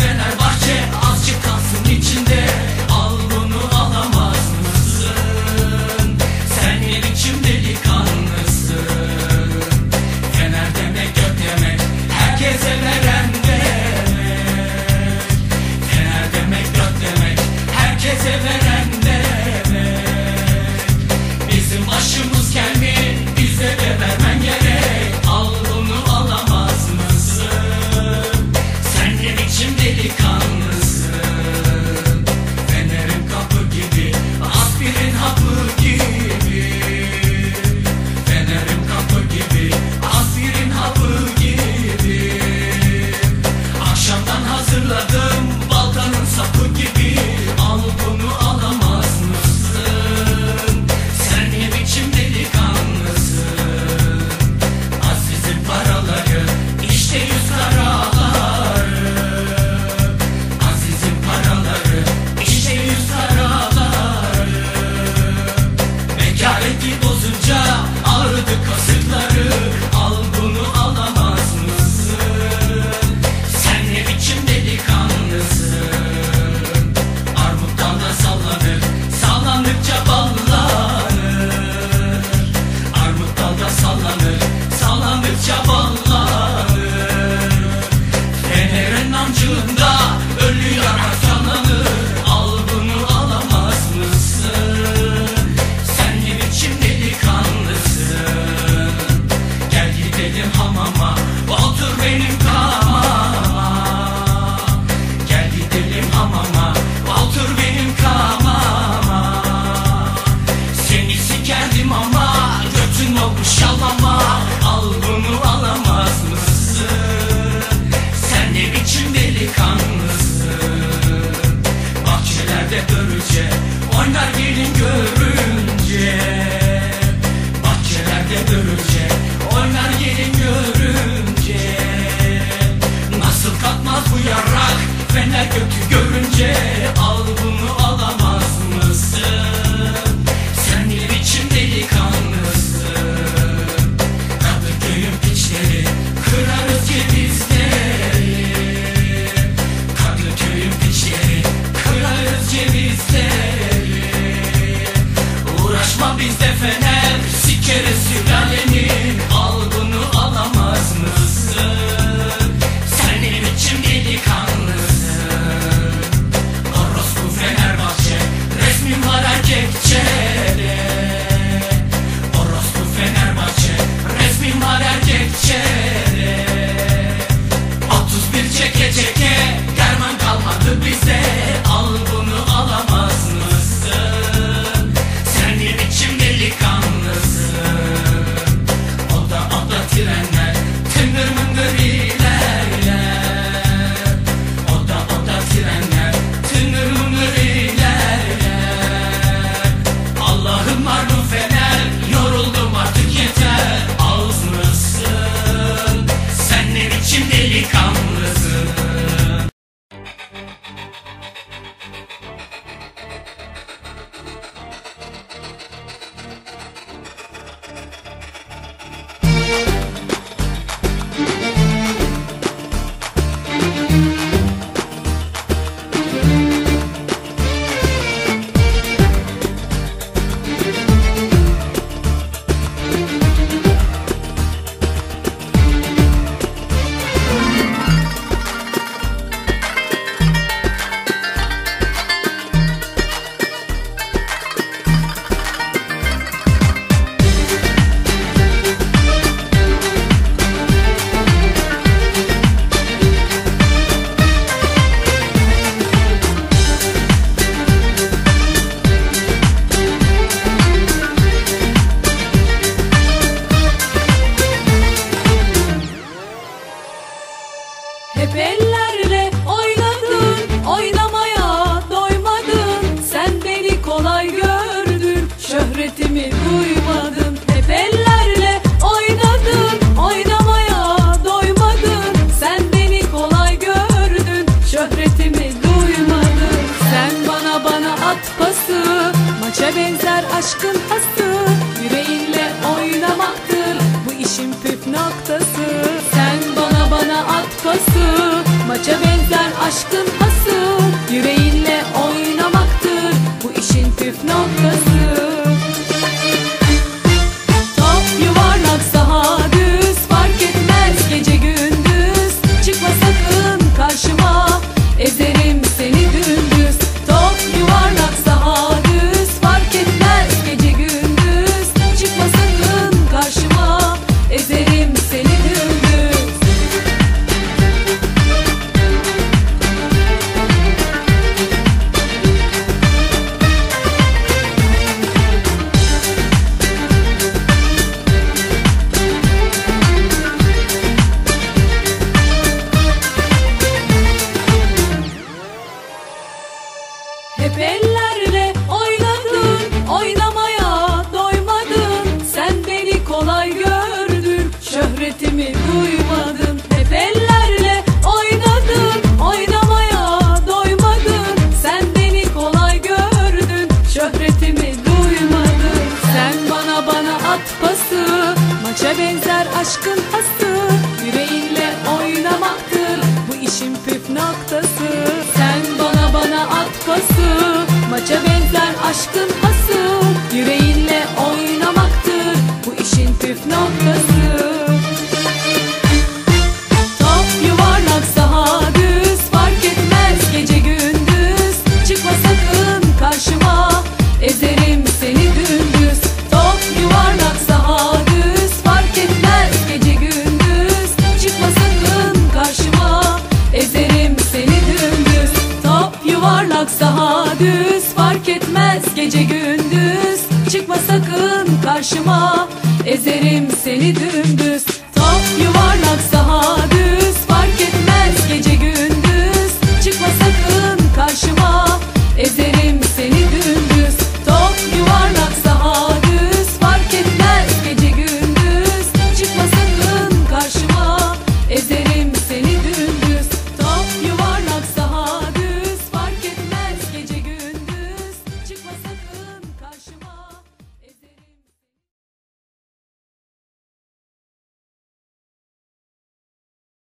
and I Come. gökü görünce. aşkın hası Yüreğinle oynamaktır. Bu işin püf noktası. Sen bana bana at pası Maça benzer aşkın hep oynadın Oynamaya doymadın. Sen beni kolay gördün Şöhretimi duymadın. Hep oynadın Oynamaya doymadın. Sen beni kolay gördün Şöhretimi duymadın. Sen bana bana at Maça benzer aşkın hası. aşkın başıma. Ezerim seni dümdüz.